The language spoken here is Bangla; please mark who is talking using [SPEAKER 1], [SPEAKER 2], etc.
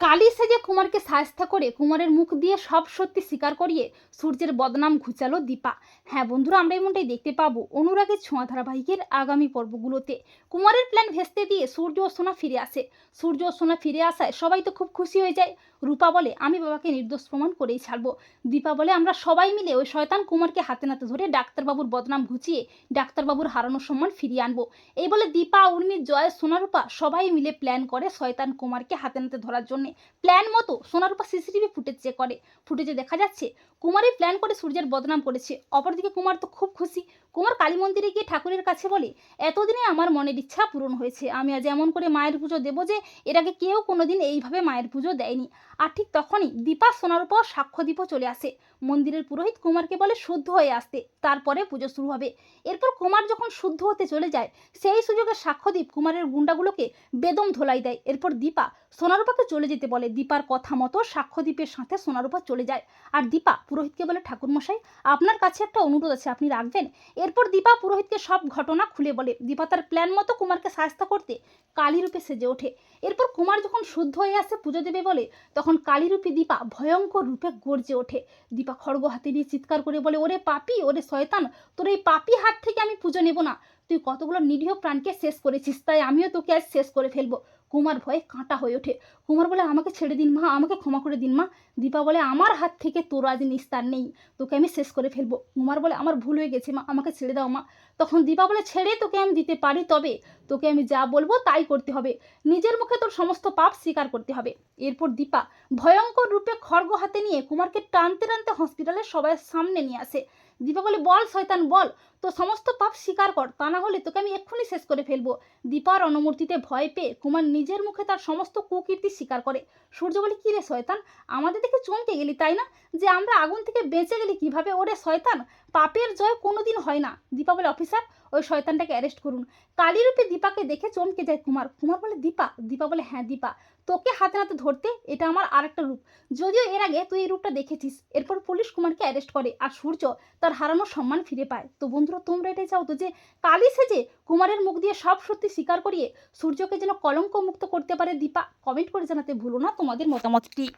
[SPEAKER 1] কালি সেজে কুমারকে সায়স্তা করে কুমারের মুখ দিয়ে সব সত্যি স্বীকার করিয়ে সূর্যের বদনাম ঘুচালো দীপা। হ্যাঁ বন্ধুরা, আমরা এমনটাই দেখতে পাবো অনুরাগের ছোঁয়া ধারাবাহিকের আগামী পর্বগুলোতে। কুমারের প্ল্যান ভেস্তে দিয়ে সূর্য ও সোনা ফিরে আসে। সূর্য ও সোনা ফিরে আসায় সবাই তো খুব খুশি হয়ে যায়। রূপা বলে, আমি বাবাকে নির্দোষ প্রমাণ করেই ছাড়বো। দীপা বলে, আমরা সবাই মিলে ওই শয়তান কুমারকে হাতে নাতে ধরে ডাক্তারবাবুর বদনাম ঘুচিয়ে ডাক্তারবাবুর হারানোর সম্মান ফিরিয়ে আনব। এই বলে দীপা, উর্মি, জয়, সোনারূপা সবাই মিলে প্ল্যান করে শয়তান কুমারকে হাতে নাতে ধরার জন্য। প্ল্যান মতো সোনারূপা সিসিটিভি ফুটেজ চেক করে। ফুটেজে দেখা যাচ্ছে কুমারই প্ল্যান করে সূর্যের বদনাম করেছে। অপরদিকে কুমার তো খুব খুশি। কুমার কালী মন্দিরে গিয়ে ঠাকুরের কাছে বলে, এতদিনে আমার মনের ইচ্ছা পূরণ হয়েছে। আমি আজ এমন করে মায়ের পুজো দেবো যে এর আগে কেউ কোনোদিন এইভাবে মায়ের পুজো দেয়নি। আর ঠিক তখনই দীপা সোনারূপা ও সাক্ষ্যদীপও চলে আসে। মন্দিরের পুরোহিত কুমারকে বলে, শুদ্ধ হয়ে আসতে, তারপরে পুজো শুরু হবে। এরপর কুমার যখন শুদ্ধ হতে চলে যায়, সেই সুযোগে সাক্ষ্যদীপ কুমারের গুন্ডাগুলোকে বেদম ধোলাই দেয়। এরপর দীপা সোনারূপাকে চলে যেতে বলে। দীপার কথা মতো সাক্ষ্যদীপের সাথে সোনারূপা চলে যায়। আর দীপা, পুরোহিতকে বলে, ঠাকুরমশাই, আপনার কাছে একটা অনুরোধ আছে, আপনি রাখবেন? এরপর দীপা পুরোহিতকে সব ঘটনা খুলে বলে। দীপা তার প্ল্যান মতো কুমারকে সাহায্য করতে কালীরূপে সেজে ওঠে। এরপর কুমার যখন শুদ্ধ হয়ে আসে পুজো দেবে বলে, তখন কালীরূপী দীপা ভয়ঙ্কর রূপে গর্জে ওঠে। দীপা খড়গ হাতে নিয়ে চিৎকার করে বলে, ওরে পাপি, ওরে শয়তান, তোর এই পাপি হাত থেকে আমি পুজো নেব না। তুই কতগুলো নিরীহ প্রাণকে শেষ করেছিস, তাই আমিও তোকে আজ শেষ করে ফেলব। কুমার ভয়ে কাঁটা হয়ে ওঠে। কুমার বলে, আমাকে ছেড়ে দিন মা, আমাকে ক্ষমা করে দিন মা। দীপা বলে, আমার হাত থেকে তোর আজ নিস্তার নেই, তোকে আমি শেষ করে ফেলব। কুমার বলে, আমার ভুল হয়ে গেছে মা, আমাকে ছেড়ে দাও মা। তখন দীপা বলে, ছেড়ে তোকে আমি দিতে পারি তবে। তোকে আমি যা বলব তাই করতে হবে। নিজের মুখে তোর সমস্ত পাপ স্বীকার করতে হবে। এরপর দীপা ভয়ঙ্কর রূপে খড়গ হাতে নিয়ে কুমারকে টানতে টানতে হসপিটালের সবাই সামনে নিয়ে আসে। দীপা বলে, বল শয়তান, বল। তো সমস্ত পাপ স্বীকার কর। তা না হলে তোকে আমি এক্ষুনি শেষ করে ফেলব। দীপার অনুমূর্তিতে ভয় পেয়ে কুমার নিজের মুখে তার সমস্ত কুকীর্তি স্বীকার করে। সূর্য বলে, কী রে শয়তান? আমাদের দেখে চমকে গেলি, তাই না? যে আমরা আগুন থেকে বেঁচে গেলি কীভাবে? ওরে শয়তান, পাপের জয় কোনোদিন হয় না। দীপা বলে, অফিসার, ওই শয়তানটাকে অ্যারেস্ট করুন। কালীরূপে দীপাকে দেখে চমকে যায় কুমার। কুমার বলে, দীপা। দীপা বলে হ্যাঁ দীপা। তোকে হাতে হাতে ধরতে এটা আমার আরেকটা রূপ। যদিও এর আগে তুই এই রূপটা দেখেছিস। এরপর পুলিশ কুমারকে অ্যারেস্ট করে আর সূর্য তার হারানো সম্মান ফিরে পায়। তো বন্ধুরা, তোমরা এটাই চাও তো যে কালী সেজে কুমারের মুখ দিয়ে সব সত্যি স্বীকার করিয়ে সূর্যকে যেন কলঙ্ক মুক্ত করতে পারে দীপা। কমেন্ট করে জানাতে ভুলো না তোমাদের মতামতটি।